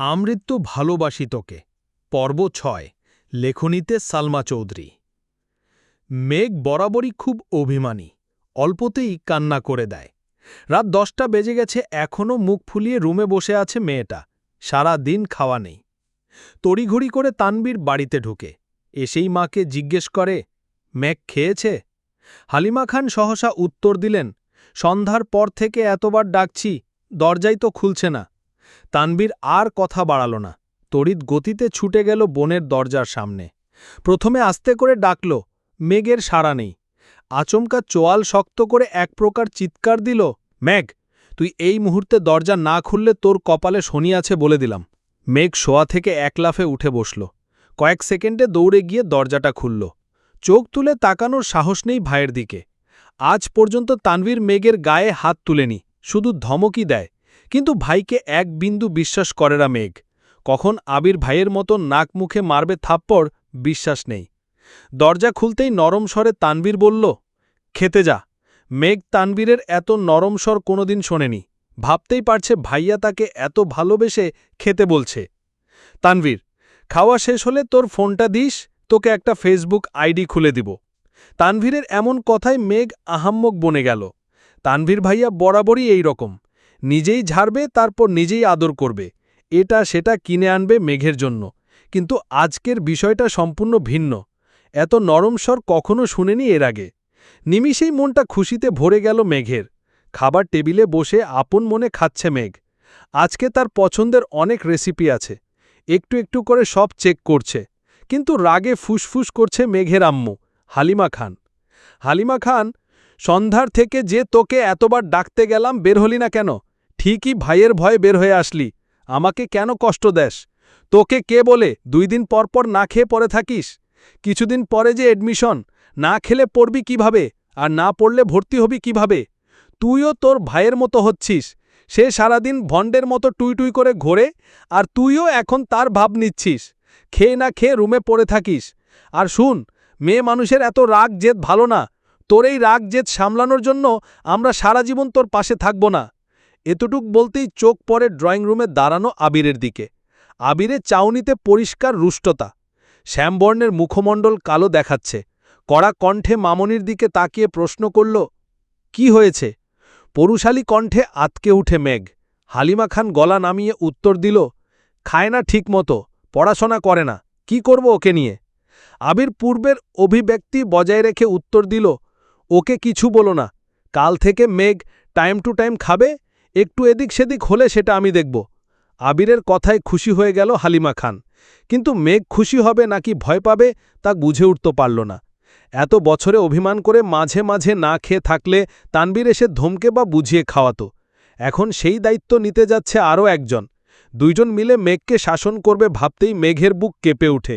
আমৃত্যু ভালোবাসি তোকে। পর্ব ছয়। লেখনীতে সালমা চৌধুরী। মেঘ বরাবরই খুব অভিমানী। অল্পতেই কান্না করে দেয়। রাত দশটা বেজে গেছে এখনও মুখ ফুলিয়ে রুমে বসে আছে মেয়েটা। সারা দিন খাওয়া নেই। তড়িঘড়ি করে তানবীর বাড়িতে ঢুকে। এসেই মাকে জিজ্ঞেস করে, মেঘ খেয়েছে? হালিমা খান সহসা উত্তর দিলেন, সন্ধ্যার পর থেকে এতবার ডাকছি, দরজাই তো খুলছে না। তানবীর আর কথা বাড়াল না। তড়িৎ গতিতে ছুটে গেল বোনের দরজার সামনে। প্রথমে আস্তে করে ডাকল, মেঘের সাড়া নেই। আচমকা চোয়াল শক্ত করে এক প্রকার চিৎকার দিল ম্যাগ তুই এই মুহূর্তে দরজা না খুললে তোর কপালে শনি আছে বলে দিলাম। মেঘ শোয়া থেকে এক লাফে উঠে বসল। কয়েক সেকেন্ডে দৌড়ে গিয়ে দরজাটা খুলল। চোখ তুলে তাকানোর সাহস নেই ভাইয়ের দিকে। আজ পর্যন্ত তানভীর মেঘের গায়ে হাত তুলেনি, শুধু ধমকই দেয়। কিন্তু ভাইকে এক বিন্দু বিশ্বাস করে না মেঘ। কখন আবির ভাইয়ের মতো নাক মুখে মারবে থাপ্পড়, বিশ্বাস নেই। দরজা খুলতেই নরম স্বরে তানবীর বলল, খেতে যা। মেঘ তানবীরের এত নরম স্বর কোনোদিন শোনেনি। ভাবতেই পারছে ভাইয়া তাকে এত ভালোবেসে খেতে বলছে। তানভীর, খাওয়া শেষ হলে তোর ফোনটা দিস, তোকে একটা ফেসবুক আইডি খুলে দিব। তানভীরের এমন কথায় মেঘ আহাম্মক বনে গেল। তানভীর ভাইয়া বরাবরই এই রকম। নিজেই ঝাড়বে, তারপর নিজেই আদর করবে। এটা সেটা কিনে আনবে মেঘের জন্য। কিন্তু আজকের বিষয়টা সম্পূর্ণ ভিন্ন। এত নরম স্বর কখনো শুনেনি এর আগে। নিমিষেই মনটা খুশিতে ভরে গেল মেঘের। খাবার টেবিলে বসে আপন মনে খাচ্ছে মেঘ। আজকে তার পছন্দের অনেক রেসিপি আছে। একটু একটু করে সব চেক করছে। কিন্তু রাগে ফুসফুস করছে মেঘের আম্মু, হালিমা খান। হালিমা খান, সন্ধ্যার থেকে যে তোকে এতবার ডাকতে গেলাম বের হলি না কেন? ঠিকই ভাইয়ের ভয়ে বের হয়ে আসলি, আমাকে কেন কষ্ট দেস? তোকে কে বলে দুই দিন পর পর না খেয়ে পড়ে থাকিস? কিছুদিন পরে যে এডমিশন না খেলে পড়বি কীভাবে? আর না পড়লে ভর্তি হবি কীভাবে? তুইও তোর ভাইয়ের মতো হচ্ছিস, সে সারাদিন ভণ্ডের মতো টুই টুই করে ঘোরে, আর তুইও এখন তার ভাব নিচ্ছিস, খেয়ে না খেয়ে রুমে পড়ে থাকিস। আর শুন, মেয়ে মানুষের এত রাগ জেদ ভালো না, তোর এই রাগ জেদ সামলানোর জন্য আমরা সারা জীবন তোর পাশে থাকব না। এতটুক বলতেই চোখ পড়ে ড্রয়িং রুমে দাঁড়ানো আবিরের দিকে। আবিরে চাউনিতে পরিষ্কার রুষ্টতা। শ্যামবর্ণের মুখমণ্ডল কালো দেখাচ্ছে। কড়া কণ্ঠে মামনির দিকে তাকিয়ে প্রশ্ন করল, কি হয়েছে? পরুশালী কণ্ঠে আতকে উঠে মেঘ। হালিমা খান গলা নামিয়ে উত্তর দিল, খায় না ঠিক মতো পড়াশোনা করে না, কি করব ওকে নিয়ে? আবির পূর্বের অভিব্যক্তি বজায় রেখে উত্তর দিল, ওকে কিছু বলো না, কাল থেকে মেঘ টাইম টু টাইম খাবে একটু এদিক সেদিক হলে সেটা আমি দেখব। আবিরের কথায় খুশি হয়ে গেল হালিমা খান। কিন্তু মেঘ খুশি হবে নাকি ভয় পাবে তা বুঝে উঠতে পারল না। এত বছরে অভিমান করে মাঝে মাঝে না খেয়ে থাকলে তানবীর এসে ধমকে বা বুঝিয়ে খাওয়াতো। এখন সেই দায়িত্ব নিতে যাচ্ছে আরও একজন। দুইজন মিলে মেঘকে শাসন করবে ভাবতেই মেঘের বুক কেঁপে উঠে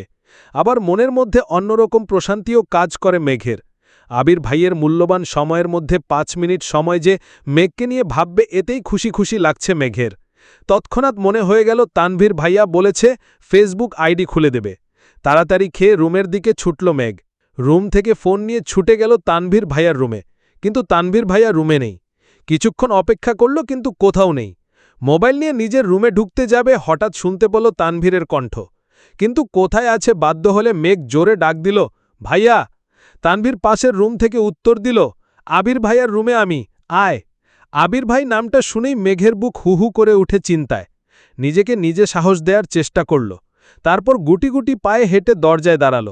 আবার মনের মধ্যে অন্যরকম প্রশান্তিও কাজ করে মেঘের। আবির ভাইয়ের মূল্যবান সময়ের মধ্যে পাঁচ মিনিট সময় যে মেঘকে নিয়ে ভাববে, এতেই খুশি খুশি লাগছে মেঘের। তৎক্ষণাৎ মনে হয়ে গেল, তানভীর ভাইয়া বলেছে, ফেসবুক আইডি খুলে দেবে। তাড়াতাড়ি খেয়ে রুমের দিকে ছুটল মেঘ। রুম থেকে ফোন নিয়ে ছুটে গেল তানভীর ভাইয়ার রুমে। কিন্তু তানভীর ভাইয়া রুমে নেই। কিছুক্ষণ অপেক্ষা করল, কিন্তু কোথাও নেই। মোবাইল নিয়ে নিজের রুমে ঢুকতে যাবে হঠাৎ শুনতে পেল তানভীরের কণ্ঠ। কিন্তু কোথায় আছে বাধ্য হলে মেঘ জোরে ডাক দিল, ভাইয়া তানভীর পাশের রুম থেকে উত্তর দিল, আবির ভাইয়ার রুমে আমি, আয়। আবির ভাই নামটা শুনেই মেঘের বুক হু হু করে উঠে চিন্তায়। নিজেকে নিজে সাহস দেওয়ার চেষ্টা করল। তারপর গুটি গুটি পায়ে হেঁটে দরজায় দাঁড়াল।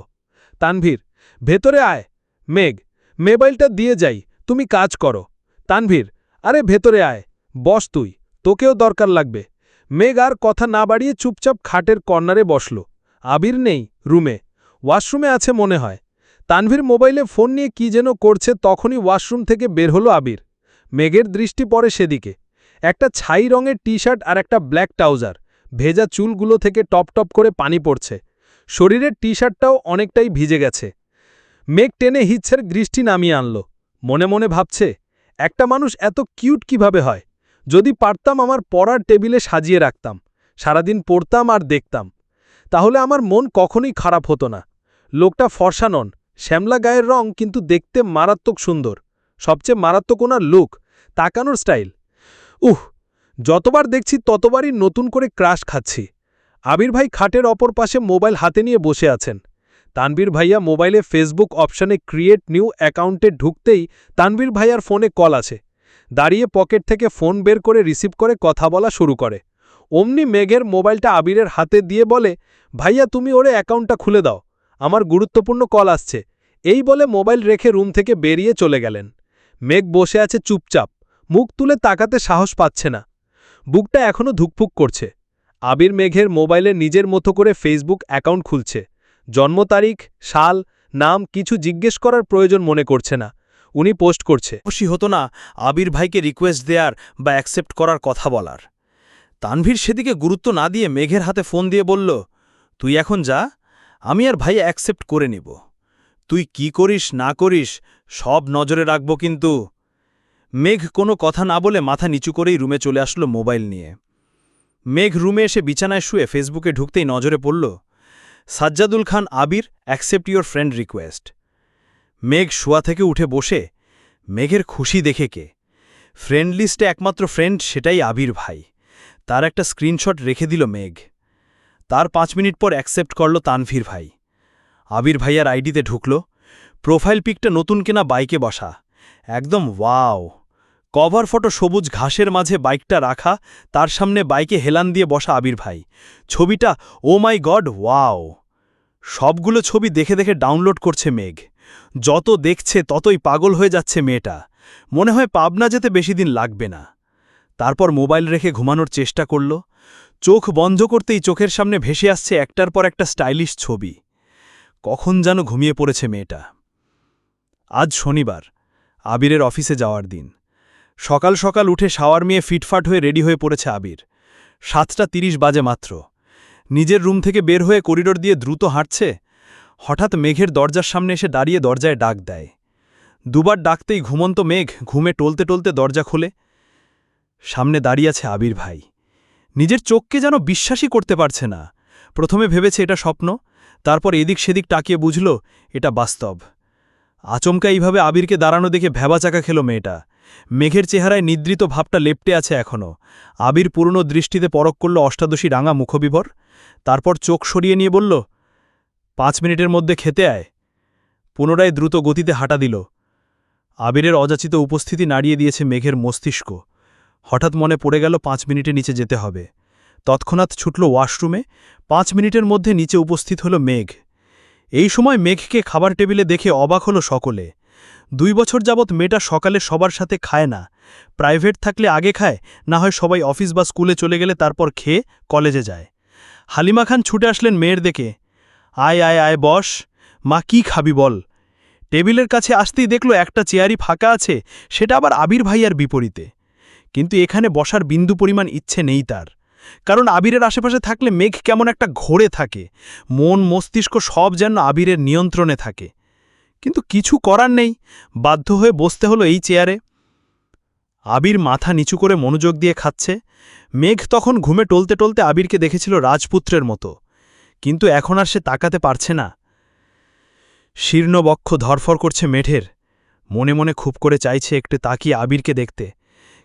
তানভীর, ভেতরে আয়। মেঘ, মোবাইলটা দিয়ে যাই, তুমি কাজ করো। তানভীর, আরে ভেতরে আয়। বস তুই, তোকেও দরকার লাগবে। মেঘ আর কথা না বাড়িয়ে চুপচাপ খাটের কর্নারে বসল। আবির নেই, রুমে। ওয়াশরুমে আছে মনে হয়। তানভীর মোবাইলে ফোন নিয়ে কি যেন করছে তখনই ওয়াশরুম থেকে বের হলো আবির। মেঘের দৃষ্টি পড়ে সেদিকে। একটা ছাই রঙের টি শার্ট আর একটা ব্ল্যাক ট্রাউজার। ভেজা চুলগুলো থেকে টপ টপ করে পানি পড়ছে। শরীরের টি শার্টটাও অনেকটাই ভিজে গেছে। মেঘ টেনে হিচ্ছের দৃষ্টি নামিয়ে আনল। মনে মনে ভাবছে, একটা মানুষ এত কিউট কীভাবে হয়? যদি পারতাম আমার পড়ার টেবিলে সাজিয়ে রাখতাম, সারাদিন পড়তাম আর দেখতাম, তাহলে আমার মন কখনোই খারাপ হতো না। লোকটা ফর্সা নন শ্যামলা গায়ের রং কিন্তু দেখতে মারাত্মক সুন্দর, সবচেয়ে মারাত্মক ওনার লুক তাকানোর স্টাইল উহ, যতবার দেখছি ততবারই নতুন করে ক্রাশ খাচ্ছি। আবির ভাই খাটের অপর পাশে মোবাইল হাতে নিয়ে বসে আছেন। তানবীর ভাইয়া মোবাইলে ফেসবুক অপশানে ক্রিয়েট নিউ অ্যাকাউন্টে ঢুকতেই তানবীর ভাইয়ার ফোনে কল আছে। দাঁড়িয়ে পকেট থেকে ফোন বের করে রিসিভ করে কথা বলা শুরু করে। অমনি মেঘের মোবাইলটা আবিরের হাতে দিয়ে বলে, ভাইয়া, তুমি ওরে অ্যাকাউন্টটা খুলে দাও। আমার গুরুত্বপূর্ণ কল আসছে। এই বলে মোবাইল রেখে রুম থেকে বেরিয়ে চলে গেলেন। মেঘ বসে আছে চুপচাপ, মুখ তুলে তাকাতে সাহস পাচ্ছে না। বুকটা এখনও ধুকফুক করছে। আবির মেঘের মোবাইলে নিজের মতো করে ফেসবুক অ্যাকাউন্ট খুলছে। জন্ম তারিখ, সাল, নাম কিছু জিজ্ঞেস করার প্রয়োজন মনে করছে না। উনি পোস্ট করছে, খুশি হতো না আবির ভাইকে রিকোয়েস্ট দেয়ার বা অ্যাকসেপ্ট করার কথা বলার। তানভীর সেদিকে গুরুত্ব না দিয়ে মেঘের হাতে ফোন দিয়ে বলল, তুই এখন যা, আমি আর ভাই অ্যাকসেপ্ট করে নিব। তুই কি করিস, না করিস, সব নজরে রাখব কিন্তু। মেঘ কোনো কথা না বলে মাথা নিচু করেই রুমে চলে আসলো মোবাইল নিয়ে। মেঘ রুমে এসে বিছানায় শুয়ে ফেসবুকে ঢুকতেই নজরে পড়ল, Sajjadul Khan Abir accept your friend request মেঘ শোয়া থেকে উঠে বসে, মেঘের খুশি দেখে কে? ফ্রেন্ড লিস্টে একমাত্র ফ্রেন্ড সেটাই আবির ভাই। তার একটা স্ক্রিনশট রেখে দিল মেঘ। তার পাঁচ মিনিট পর অ্যাকসেপ্ট করল তানভীর ভাই। আবির ভাইয়ার আইডিতে ঢুকল, প্রোফাইল পিকটা নতুন কেনা বাইকে বসা। একদম ওয়াও। কভার ফটো সবুজ ঘাসের মাঝে বাইকটা রাখা, তার সামনে বাইকে হেলান দিয়ে বসা আবির ভাই। ছবিটা, ও মাই গড, ওয়াও। সবগুলো ছবি দেখে দেখে ডাউনলোড করছে মেঘ। যত দেখছে ততই পাগল হয়ে যাচ্ছে মেয়েটা। মনে হয় পাবনা যেতে বেশি দিন লাগবে না। তারপর মোবাইল রেখে ঘুমানোর চেষ্টা করল। চোখ বন্ধ করতেই চোখের সামনে ভেসে আসছে একটার পর একটা স্টাইলিশ ছবি। কখন যেন ঘুমিয়ে পড়েছে মেয়েটা। আজ শনিবার, আবিরের অফিসে যাওয়ার দিন। সকাল সকাল উঠে শাওয়ার মেয়ে ফিটফাট হয়ে রেডি হয়ে পড়েছে আবির। সাতটা তিরিশ বাজে মাত্র। নিজের রুম থেকে বের হয়ে করিডোর দিয়ে দ্রুত হাঁটছে? হঠাৎ মেঘের দরজার সামনে এসে দাঁড়িয়ে দরজায় ডাক দেয়। দুবার ডাকতেই ঘুমন্ত মেঘ ঘুমে টলতে টলতে দরজা খোলে। সামনে দাঁড়িয়ে আছে আবির ভাই। নিজের চোখকে যেন বিশ্বাসই করতে পারছে না। প্রথমে ভেবেছে এটা স্বপ্ন তারপর এদিক সেদিক টাকিয়ে বুঝল, এটা বাস্তব। আচমকা এইভাবে আবিরকে দাঁড়ানো দেখে ভ্যাবাচাকা খেল মেয়েটা। মেঘের চেহারায় নিদ্রিত ভাবটা লেপটে আছে এখনও আবির পুরনো দৃষ্টিতে পরক করল অষ্টাদশী রাঙা মুখবিভর। তারপর চোখ সরিয়ে নিয়ে বলল, পাঁচ মিনিটের মধ্যে খেতে আয়। পুনরায় দ্রুত গতিতে হাঁটা দিল। আবিরের অযাচিত উপস্থিতি নাড়িয়ে দিয়েছে মেঘের মস্তিষ্ক। হঠাৎ মনে পড়ে গেল পাঁচ মিনিটে নিচে যেতে হবে। তৎক্ষণাৎ ছুটল ওয়াশরুমে, পাঁচ মিনিটের মধ্যে নিচে উপস্থিত হল মেঘ। এই সময় মেঘকে খাবার টেবিলে দেখে অবাক হল সকলে। দুই বছর যাবৎ মেয়েটা সকালে সবার সাথে খায় না, প্রাইভেট থাকলে আগে খায়, না হয় সবাই অফিস বা স্কুলে চলে গেলে তারপর খেয়ে কলেজে যায়। হালিমা খান ছুটে আসলেন মেয়ের দেখে। আয় আয় আয়, বস, মা কি খাবি বল? টেবিলের কাছে আসতেই দেখল একটা চেয়ারই ফাঁকা আছে, সেটা আবার আবির ভাইয়ার বিপরীতে। কিন্তু এখানে বসার বিন্দু পরিমাণ ইচ্ছে নেই তার। কারণ আবিরের আশেপাশে থাকলে মেঘ কেমন একটা ঘোরে থাকে। মন, মস্তিষ্ক সব যেন আবিরের নিয়ন্ত্রণে থাকে। কিন্তু কিছু করার নেই। বাধ্য হয়ে বসতে হলো এই চেয়ারে। আবির মাথা নিচু করে মনোযোগ দিয়ে খাচ্ছে। মেঘ তখন ঘুমে টলতে টলতে আবিরকে দেখেছিল রাজপুত্রের মতো। কিন্তু এখন আর সে তাকাতে পারছে না। শীর্ণবক্ষ ধরফর করছে মেঢের। মনে মনে খুব করে চাইছে একটু তাকিয়ে আবিরকে দেখতে।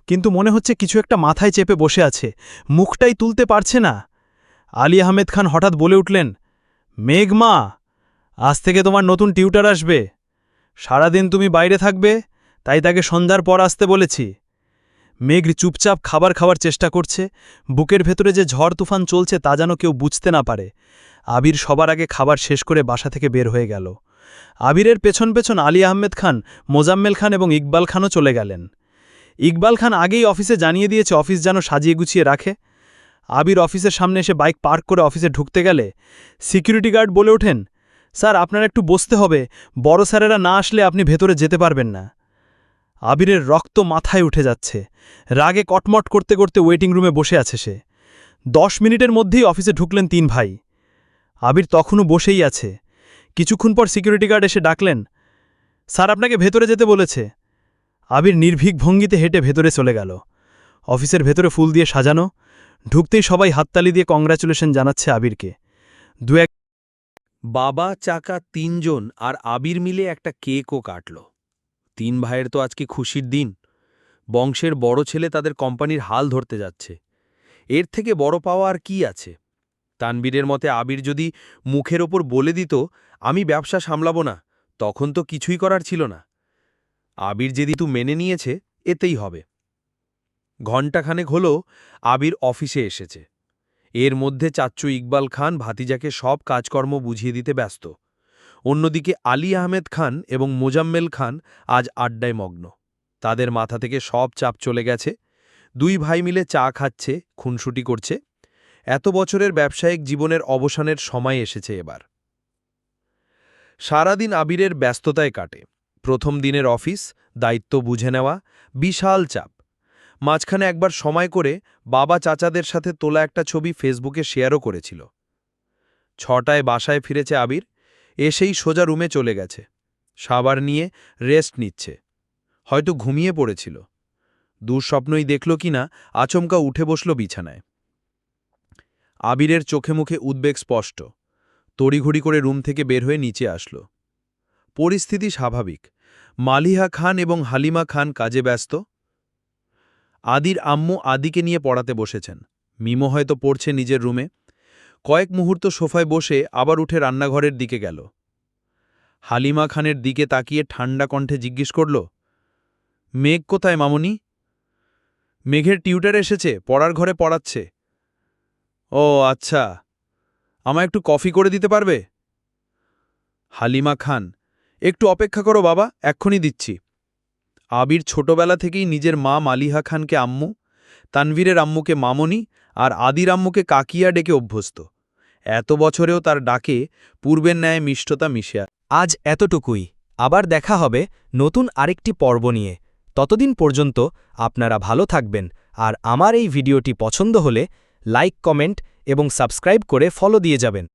কিন্তু মনে হচ্ছে কিছু একটা মাথায় চেপে বসে আছে। মুখটাই তুলতে পারছে না। আলী আহমেদ খান হঠাৎ বলে উঠলেন, মেঘ মা, আজ থেকে তোমার নতুন টিউটার আসবে। সারাদিন তুমি বাইরে থাকবে, তাই তাকে সন্ধ্যার পর আসতে বলেছি। মেঘ চুপচাপ খাবার খাওয়ার চেষ্টা করছে, বুকের ভেতরে যে ঝড় তুফান চলছে তা যেন কেউ বুঝতে না পারে। আবির সবার আগে খাবার শেষ করে বাসা থেকে বের হয়ে গেল। আবিরের পেছন পেছন আলী আহমেদ খান, মোজাম্মেল খান এবং ইকবাল খানও চলে গেলেন। ইকবাল খান আগেই অফিসে জানিয়ে দিয়েছে অফিস যেন সাজিয়ে গুছিয়ে রাখে। আবির অফিসের সামনে এসে বাইক পার্ক করে অফিসে ঢুকতে গেলে সিকিউরিটি গার্ড বলে ওঠেন, স্যার, আপনার একটু বসতে হবে, বড় স্যারেরা না আসলে আপনি ভেতরে যেতে পারবেন না। আবিরের রক্ত মাথায় উঠে যাচ্ছে, রাগে কটমট করতে করতে ওয়েটিং রুমে বসে আছে সে। দশ মিনিটের মধ্যেই অফিসে ঢুকলেন তিন ভাই। আবির তখনও বসেই আছে। কিছুক্ষণ পর সিকিউরিটি গার্ড এসে ডাকলেন, স্যার, আপনাকে ভেতরে যেতে বলেছে। আবির নির্ভীক ভঙ্গিতে হেঁটে ভেতরে চলে গেল। অফিসের ভেতরে ফুল দিয়ে সাজানো, ঢুকতেই সবাই হাততালি দিয়ে কংগ্রাচুলেশন জানাচ্ছে আবিরকে। দু এক বাবা, চাকা, তিনজন আর আবির মিলে একটা কেকও কাটল। তিন ভাইয়ের তো আজকে খুশির দিন। বংশের বড় ছেলে তাদের কোম্পানির হাল ধরতে যাচ্ছে। এর থেকে বড় পাওয়া আর কি আছে? তানবীরের মতে আবির যদি মুখের ওপর বলে দিত, আমি ব্যবসা সামলাবো না তখন তো কিছুই করার ছিল না। আবির যেদিতু মেনে নিয়েছে, এতেই হবে। ঘণ্টাখানেক হল আবির অফিসে এসেছে। এর মধ্যে চাচ্চু ইকবাল খান ভাতিজাকে সব কাজকর্ম বুঝিয়ে দিতে ব্যস্ত। অন্যদিকে আলী আহমেদ খান এবং মোজাম্মেল খান আজ আড্ডায় মগ্ন। তাদের মাথা থেকে সব চাপ চলে গেছে। দুই ভাই মিলে চা খাচ্ছে, খুনসুটি করছে। এত বছরের ব্যবসায়িক জীবনের অবসানের সময় এসেছে এবার। সারাদিন আবিরের ব্যস্ততায় কাটে। প্রথম দিনের অফিস, দায়িত্ব বুঝে নেওয়া, বিশাল চাপ। মাঝখানে একবার সময় করে বাবা চাচাদের সাথে তোলা একটা ছবি ফেসবুকে শেয়ারও করেছিল। ছটায় বাসায় ফিরেছে আবির, এসেই সোজা রুমে চলে গেছে। সাবার নিয়ে রেস্ট নিচ্ছে। হয়তো ঘুমিয়ে পড়েছিল। দুঃস্বপ্নই দেখল কিনা, আচমকা উঠে বসল বিছানায়। আবিরের চোখে মুখে উদ্বেগ স্পষ্ট। তড়িঘড়ি করে রুম থেকে বের হয়ে নিচে আসলো। পরিস্থিতি স্বাভাবিক। মালিহা খান এবং হালিমা খান কাজে ব্যস্ত? আদির আম্মু আদিকে নিয়ে পড়াতে বসেছেন। মিমো হয়তো পড়ছে নিজের রুমে। কয়েক মুহূর্ত সোফায় বসে আবার উঠে রান্নাঘরের দিকে গেল। হালিমা খানের দিকে তাকিয়ে ঠান্ডা কণ্ঠে জিজ্ঞেস করল, মেঘ কোথায় মামনি? মেঘের টিউটার এসেছে, পড়ার ঘরে পড়াচ্ছে। ও আচ্ছা। আমায় একটু কফি করে দিতে পারবে? হালিমা খান একটু অপেক্ষা করো বাবা, এক্ষুনি দিচ্ছি। আবির ছোটবেলা থেকেই নিজের মা মালিহা খানকে আম্মু, তানভীরের আম্মুকে মামনি আর আদির আম্মুকে কাকিয়া ডেকে অভ্যস্ত। এত বছরেও তার ডাকে পূর্বের ন্যায় মিষ্টতা মিশে আজ এতটুকুই। আবার দেখা হবে নতুন আরেকটি পর্ব নিয়ে। ততদিন পর্যন্ত আপনারা ভালো থাকবেন আর আমার এই ভিডিওটি পছন্দ হলে লাইক, কমেন্ট এবং সাবস্ক্রাইব করে ফলো দিয়ে যাবেন।